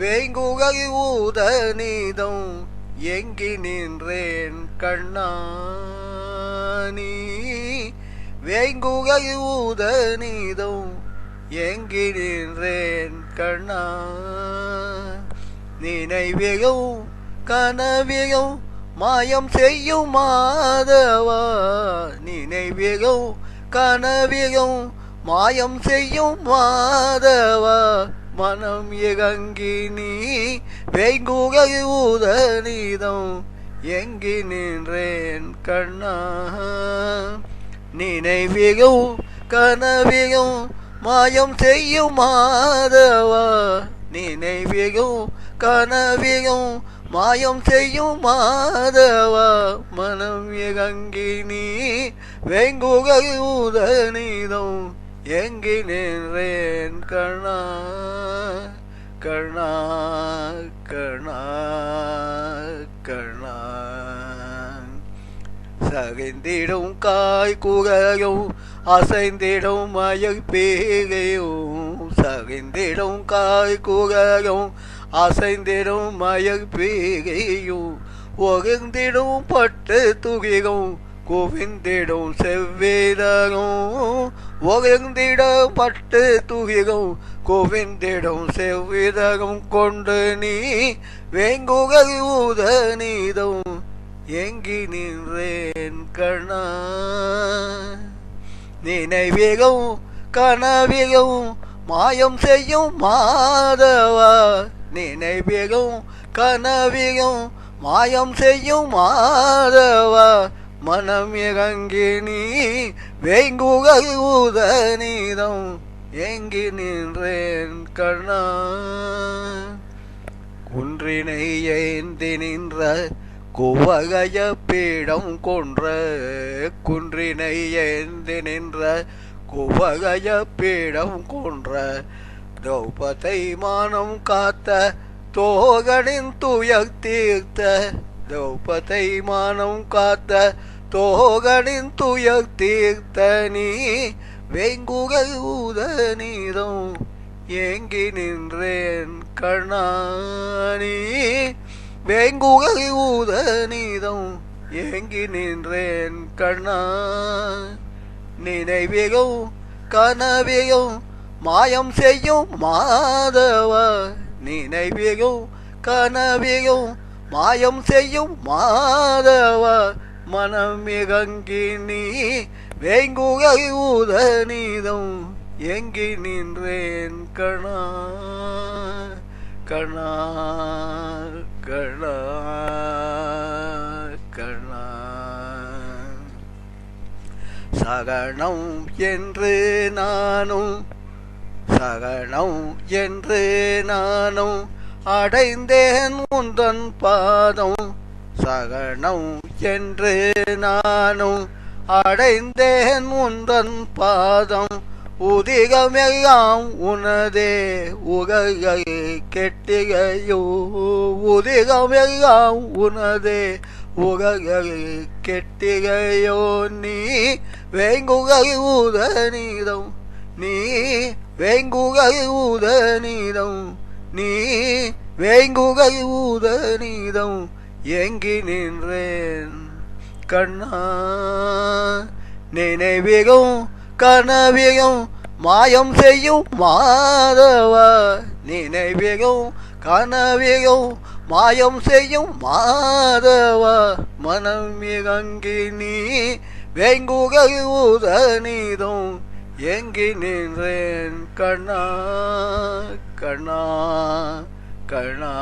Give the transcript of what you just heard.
வேங்குகை ஊத நீதம் எங்கி நின்றேன் கண்ணானி. வேங்குகை ஊத நீதம் எங்கி நின்றேன் கண்ணா. நினைவியும் கனவியும் மாயம் செய்யும் மாதவா நினைவியும் கனவியும் மாயம் செய்யும் மாதவா மனம் எகங்கி நீ வேங்குகை ஊத எங்கி நின்றேன் கண்ணா. நினைவியும் கனவியும் மாயம் செய்யும் மாதவா நினைவியும் கனவியும் மாயம் செய்யும் மாதவா மனம் எகங்கி நீ உதனிதம் எங்கி நின்றேன் கண்ணா கண்ணா கண்ணா கண்ணா. சகைந்திடும் காய் குகையும் அசைந்திடும் மயல் பேகையும் சகைந்திடும் காய் குகையும் அசைந்திடும் மயப்பீகையும் ஒகுந்திடும் பட்டு துகிகும் குவிந்திடும் செவ்விதகும் ஒகுந்திடும் பட்டு துகிகும் குவிந்திடும் செவ்விதகும் கொண்டு நீ வேங்குகை ஊத நீதம் எங்கி நின்றேன் கண்ணா. நினைவிகும் கனவிகும் மாயம் செய்யும் மாதவா நினைவிலும் கனவிலும் மாயம் செய்யும் மாதவா மனம் இறங்கி நீ வேங்குகள் உதனிதம் எங்கி நின்றேன் கண்ணா. குன்றினை ஏந்தி நின்ற குவகைய பீடம் கொன்ற குன்றினை ஏந்தி நின்ற குவகைய பீடம் கொன்ற திரௌபதை மானம் காத்த தோகனின் துயக் தீர்த்த. திரௌபதை மானம் காத்த தோகனின் துயக் தீர்த்த நீ வேங்குகை ஊத நீதம் ஏங்கி நின்றேன் கண்ணானி வேங்குகை ஊத நீதம் ஏங்கி நின்றேன் கண்ணா. நினைவியும் கனவியும் மாயம் செய்யும் மாதவ நினைவியும் கனவியும் மாயம் செய்யும் மாதவ மனம் இறங்கி நீ வேங்குகை ஊத நீதம் எங்கி நின்றேன் கணா கணா கணா கணா சகணம் என்று நானும் சகணம் என்று நானும் அடைந்தேன் உந்தன் பாதம். சகணம் என்று நானும் அடைந்தேன் உந்தன் பாதம். உதிகமெல்லாம் உனதே உகையை கெட்டிகையோ? உதிகமெல்லாம் உனதே உகையை கெட்டிகையோ? நீ வேங்குகை ஊத நீ வேங்குகை ஊத நீதம் நீ வேங்குகை ஊத நீதம் எங்கி நின்றேன் கண்ணா நினைவிகும் கனவியும் மாயம் செய்யும் மாதவா நினைவிகும் கனவியும் மாயம் செய்யும் மாதவா மனம் மிகங்கி நீ வேங்குகை ஊத நீதம் எங்கி நின்றேன்? கண்ணா கண்ணா கண்ணா.